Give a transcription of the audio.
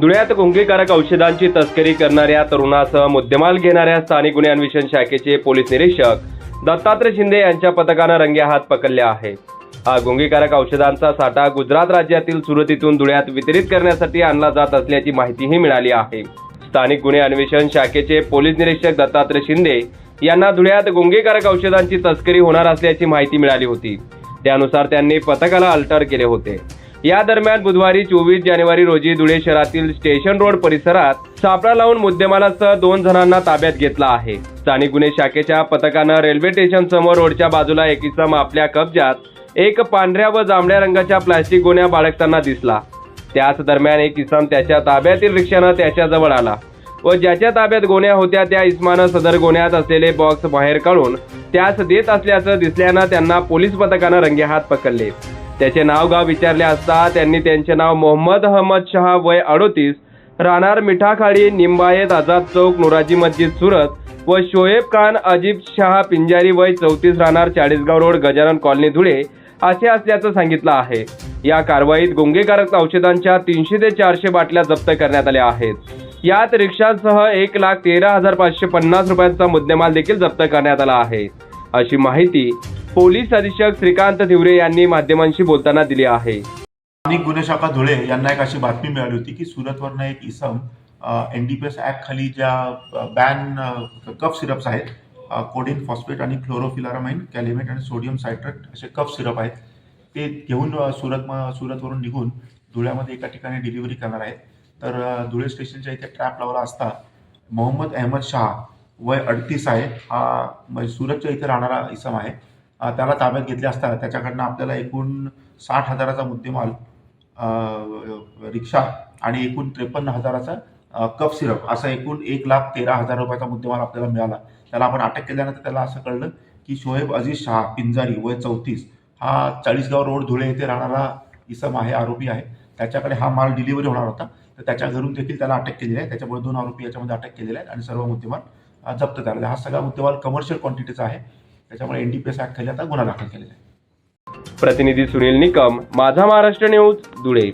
धुळ्यात गुंगीकारक औषधांची तस्करी करणाऱ्या तरुणासह मुद्देमाल घेणाऱ्या स्थानिक गुन्हे अन्वेषण शाखेचे पोलीस निरीक्षक दत्तात्रय शिंदे यांच्या पथकानं रंगे हात पकडले आहे हा गुंगीकारक औषधांचा साठा गुजरात राज्यातील सुरतीतून धुळ्यात वितरित करण्यासाठी आणला जात असल्याची माहितीही मिळाली आहे. स्थानिक गुन्हे अन्वेषण शाखेचे पोलीस निरीक्षक दत्तात्रय शिंदे यांना धुळ्यात गुंगीकारक औषधांची तस्करी होणार असल्याची माहिती मिळाली होती. त्यानुसार त्यांनी पथकाला अल्टर केले होते. या दरम्यान बुधवारी चोवीस जानेवारी रोजी धुळे शहरातील स्टेशन रोड परिसरात सापळा लावून मुद्देमालासह दोन जणांना ताब्यात घेतला आहे. स्थानिक गुन्हे शाखेच्या पथकानं रेल्वे स्टेशन समोर रोडच्या बाजूला एक इसम आपल्या कब्जात एक पांढऱ्या व जांभळ्या रंगाच्या प्लास्टिक गोण्या बाळगताना दिसला. त्याच दरम्यान एक इसम त्याच्या ताब्यातील रिक्षानं त्याच्याजवळ आला व ज्याच्या ताब्यात गोण्या होत्या त्या इस्मानं सदर गोण्यात असलेले बॉक्स बाहेर काढून त्यास देत असल्याचं दिसल्यानं त्यांना पोलीस पथकानं रंगेहात पकडले. त्याचे नाव गाव विचारले असता त्यांनी त्यांचे नाव मोहम्मद अहमद शहा वय अडोतीस राहणार मिठाखाडी निंबायत आझाद चौक नुराजी मस्जिद सुरत व शोएब खान अजिब शहा पिंजारी वय चौतीस राहणार चाळीसगाव रोड गजानन कॉलनी धुळे असे असल्याचं सांगितलं आहे. या कारवाईत गुंगेकारक औषधांच्या तीनशे ते चारशे बाटल्या जप्त करण्यात आल्या आहेत. यात रिक्षांसह एक लाख तेरा हजार पाचशे पन्नास रुपयांचा मुद्देमाल देखील जप्त करण्यात आला आहे. अशी माहिती पोलीस अधीक्षक श्रीकांत धिवरे यांनी माध्यमांशी बोलताना दिली आहे. स्थानिक गुन्हे शाखा धुळे यांना एक अशी बातमी मिळाली होती की सुरतवरनं एक इसम N D P S act खाली ज्या बॅन कफ सिरप्स आहेत कोडिन फॉस्फेट आणि क्लोरोफिलारामाइन कॅलिमेट आणि सोडियम सायट्रेट असे कफ सिरप आहेत ते घेऊन सुरत सुरतवरून निघून धुळ्यामध्ये एका ठिकाणी डिलिव्हरी करणार आहेत. तर धुळे स्टेशनच्या इथे ट्रॅप लावला असता मोहम्मद अहमद शाह वय अडतीस आहे. हा सुरतच्या इथे राहणारा इसम आहे. त्याला ताब्यात घेतले असता त्याच्याकडनं आपल्याला एकूण साठ हजाराचा मुद्देमाल रिक्षा आणि एकूण त्रेपन्न हजाराचा कप कफ सिरप असा एकूण एक लाख तेरा हजार रुपयाचा मुद्देमाल आपल्याला मिळाला. त्याला आपण अटक केल्यानंतर त्याला असं कळलं की शोएब अजीज शहा पिंजारी वय चौतीस हा चाळीसगाव रोड धुळे येथे राहणारा इसम आहे आरोपी आहे. त्याच्याकडे हा माल डिलिव्हरी होणार होता. तर त्याच्या घरून देखील त्याला अटक केलेली आहे. त्याच्यामुळे दोन आरोपी याच्यामध्ये अटक केलेले आहेत आणि सर्व मुद्देमाल जप्त झालेला आहे हा सगळा मुद्देमाल कमर्शियल क्वांटिटीचा आहे. त्याच्यामुळे N D P S act खाली आता गुन्हा दाखल केलेला आहे. प्रतिनिधी सुनील निकम माझा महाराष्ट्र न्यूज धुळे.